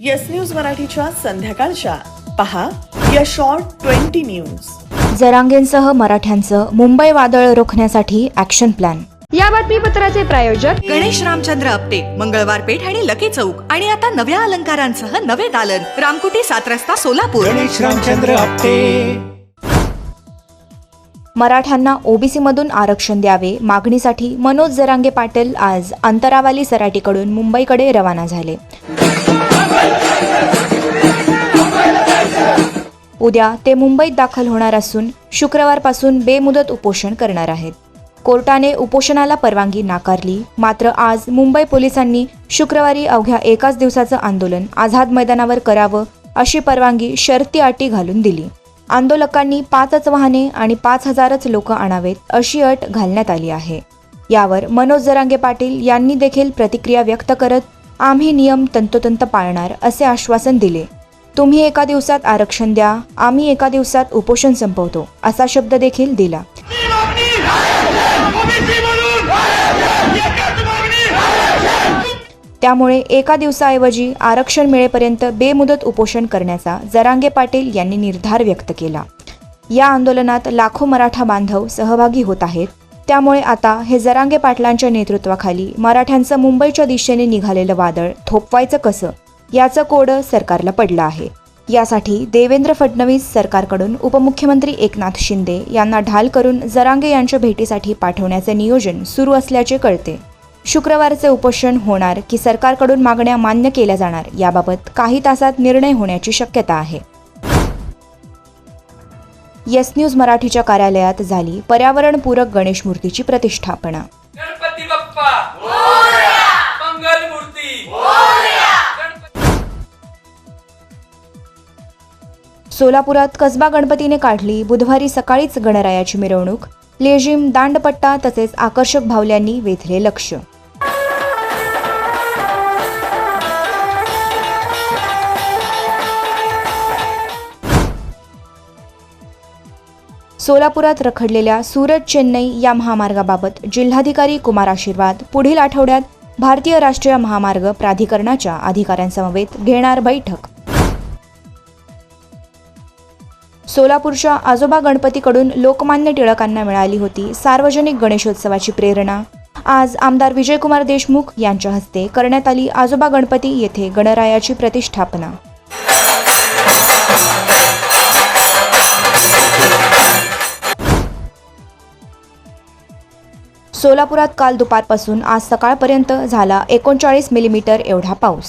Yes news मराठीच्या संध्याकाळच्या. पहा या शॉर्ट ट्वेंटी न्यूज जरांगेंसह मराठ्यांचं मुंबई वादळ रोखण्यासाठी ॲक्शन प्लॅन या बातमीपत्राचे प्रायोजक गणेश रामचंद्र आपटे मंगळवार पेठ आणि लकी चौक. आणि आता नव्या अलंकारांसह नवे दालन. रामकुटी सात रस्ता सोलापूर. गणेश रामचंद्र आपटे. मराठ्यांना ओबीसीमधून आरक्षण द्यावे मागणीसाठी मनोज जरांगे पाटील आज अंतरावाली सराटीकडून मुंबईकडे रवाना झाले. उद्या ते मुंबईत दाखल होणार असून शुक्रवारपासून बेमुदत उपोषण करणार आहेत. कोर्टाने उपोषणाला परवानगी नाकारली मात्र आज मुंबई पोलिसांनी शुक्रवारी अवघ्या एकाच दिवसाचं आंदोलन आझाद मैदानावर करावं अशी परवानगी शर्ती अटी घालून दिली. आंदोलकांनी पाचच वाहने आणि पाच हजारच लोक आणावेत अशी अट घालण्यात आली आहे. यावर मनोज जरांगे पाटील यांनी देखील प्रतिक्रिया व्यक्त करत आम्ही नियम तंतोतंत पाळणार असे आश्वासन दिले. तुम्ही एका दिवसात आरक्षण द्या आम्ही एका दिवसात उपोषण संपवतो असा शब्द देखील दिला. त्यामुळे एका दिवसाऐवजी आरक्षण मिळेपर्यंत बेमुदत उपोषण करण्याचा जरांगे पाटील यांनी निर्धार व्यक्त केला. या आंदोलनात लाखो मराठा बांधव सहभागी होत आहेत. त्यामुळे आता हे जरांगे पाटलांच्या नेतृत्वाखाली मराठ्यांचं मुंबईच्या दिशेने निघालेलं वादळ थोपवायचं कसं याचं कोडं सरकारला पडलं आहे. यासाठी देवेंद्र फडणवीस सरकारकडून उपमुख्यमंत्री एकनाथ शिंदे यांना ढाल करून जरांगे यांच्या भेटीसाठी पाठवण्याचे नियोजन सुरू असल्याचे कळते. शुक्रवारचे उपोषण होणार की सरकारकडून मागण्या मान्य केल्या जाणार याबाबत काही तासात निर्णय होण्याची शक्यता आहे. येस न्यूज मराठीच्या कार्यालयात झाली पर्यावरणपूरक गणेश मूर्तीची प्रतिष्ठापना. गणपती बाप्पा! मंगल मूर्ती सोलापुरात कसबा गणपतीने काढली बुधवारी सकाळीच गणरायाची मिरवणूक. लेझिम दांडपट्टा तसेच आकर्षक भावल्यांनी वेधले लक्ष. सोलापुरात रखडलेल्या सुरत चेन्नई या महामार्गाबाबत जिल्हाधिकारी कुमार आशीर्वाद पुढील आठवड्यात भारतीय राष्ट्रीय महामार्ग प्राधिकरणाच्या अधिकाऱ्यांसमवेत घेणार बैठक. सोलापूरच्या आजोबा गणपतीकडून लोकमान्य टिळकांना मिळाली होती सार्वजनिक गणेशोत्सवाची प्रेरणा. आज आमदार विजयकुमार देशमुख यांच्या हस्ते करण्यात आली आजोबा गणपती येथे गणरायाची प्रतिष्ठापना. सोलापुरात काल दुपारपासून आज सकाळपर्यंत झाला एकोणचाळीस मिलीमीटर एवढा पाऊस.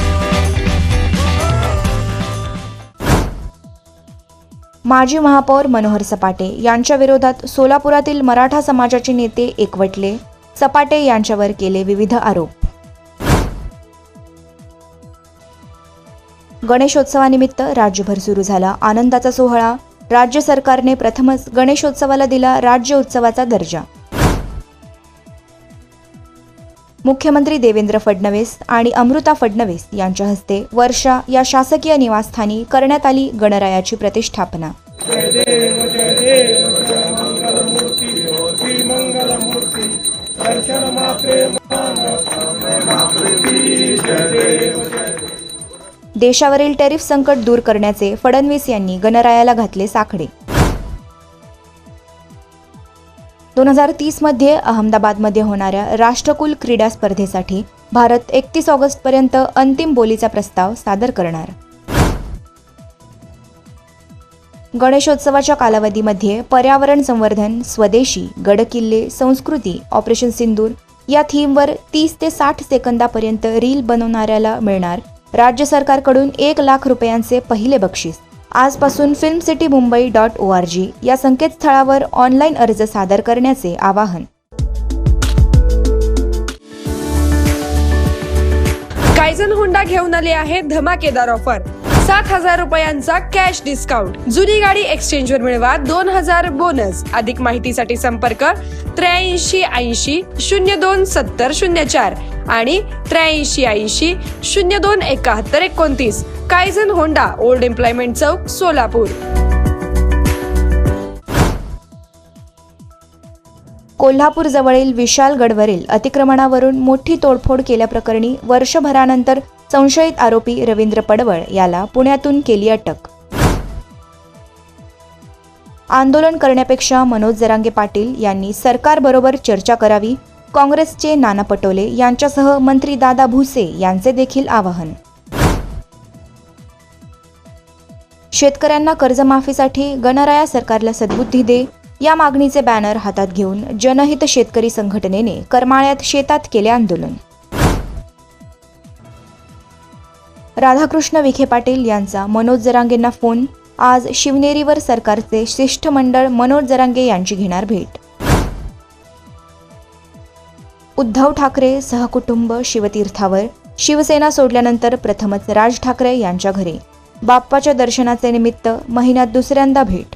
माजी महापौर मनोहर सपाटे यांच्या विरोधात सोलापुरातील मराठा समाजाचे नेते एकवटले. सपाटे यांच्यावर केले विविध आरोप. गणेशोत्सवानिमित्त राज्यभर सुरू झाला आनंदाचा सोहळा. राज्य सरकारने प्रथमच गणेशोत्सवाला दिला राज्य उत्सवाचा दर्जा. मुख्यमंत्री देवेंद्र फडणवीस आणि अमृता फडणवीस यांच्या हस्ते वर्षा या शासकीय निवासस्थानी करण्यात आली गणरायाची प्रतिष्ठापना. देशावरील टॅरिफ संकट दूर करण्याचे फडणवीस यांनी गणरायाला घातले साखडे दोन हजार तीसमध्ये अहमदाबादमध्ये होणाऱ्या राष्ट्रकुल क्रीडा स्पर्धेसाठी भारत एकतीस ऑगस्टपर्यंत अंतिम बोलीचा प्रस्ताव सादर करणार. गणेशोत्सवाच्या कालावधीमध्ये पर्यावरण संवर्धन स्वदेशी गडकिल्ले संस्कृती ऑपरेशन सिंदूर या थीमवर तीस ते साठ सेकंदापर्यंत रील बनवणाऱ्याला मिळणार राज्य सरकारकडून एक लाख रुपयांचे पहिले बक्षीस. आजपासून film city Mumbai dot O R G या संकेतस्थळावर ऑनलाईन अर्ज सादर करण्याचे आवाहन. कायझन हुंडा घेऊन आले आहे धमाकेदार ऑफर सात हजार रुपयांचा कॅश डिस्काउंट जुनी गाडी एक्सचेंज वर मिळवा दोन हजार बोनस अधिक माहितीसाठी संपर्क त्र्याऐंशी ऐंशी शून्य दोन सत्तर शून्य चार. आणि त्र्याऐंशी ऐंशी शून्य दोन एकाहत्तर एकोणतीस. कायझन होंडा ओल्ड एम्प्लॉयमेंट चौक सोलापूर. कोल्हापूरजवळील विशाल विशालगडवरील अतिक्रमणावरून मोठी तोडफोड केल्याप्रकरणी वर्षभरानंतर संशयित आरोपी रवींद्र पडवळ याला पुण्यातून केली अटक. आंदोलन करण्यापेक्षा मनोज जरांगे पाटील यांनी सरकारबरोबर चर्चा करावी काँग्रेसचे नाना पटोले यांच्यासह मंत्री दादा भुसे यांचे देखील आवाहन. शेतकऱ्यांना कर्जमाफीसाठी गणराया सरकारला सद्बुद्धी दे या मागणीचे बॅनर हातात घेऊन जनहित शेतकरी संघटनेने करमाळ्यात शेतात केले आंदोलन. राधाकृष्ण विखे पाटील यांचा मनोज जरांगेंना फोन आज शिवनेरीवर सरकारचे शिष्टमंडळ मनोज जरांगे यांची घेणार भेट. उद्धव ठाकरे सहकुटुंब शिवतीर्थावर शिवसेना सोडल्यानंतर प्रथमच राज ठाकरे यांच्या घरी. बाप्पाच्या दर्शनाचे निमित्त महिन्यात दुसऱ्यांदा भेट.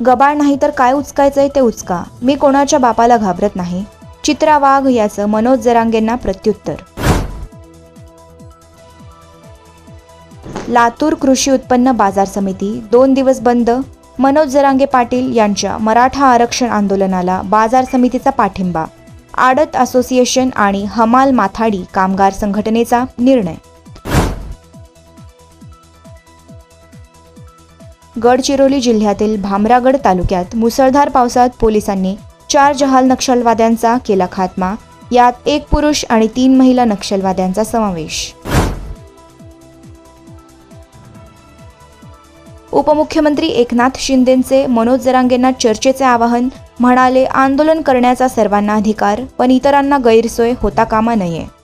गबाळ नाही तर काय उचकायचंय ते उचका. मी कोणाच्या बापाला घाबरत नाही. चित्रा वाघ याचं मनोज जरांगेंना प्रत्युत्तर. लातूर कृषी उत्पन्न बाजार समिती दोन दिवस बंद. मनोज जरांगे पाटील यांच्या मराठा आरक्षण आंदोलनाला बाजार समितीचा पाठिंबा. आडत असोसिएशन आणि हमाल माथाडी कामगार संघटनेचा निर्णय. गडचिरोली जिल्ह्यातील भामरागड तालुक्यात मुसळधार पावसात पोलिसांनी चार जहाल नक्षलवाद्यांचा केला खात्मा. यात एक पुरुष आणि तीन महिला नक्षलवाद्यांचा समावेश. उपमुख्यमंत्री एकनाथ शिंदेंचे मनोज जरांगेंना चर्चेचे आवाहन म्हणाले आंदोलन करण्याचा सर्वांना अधिकार पण इतरांना गैरसोय होता कामा नये.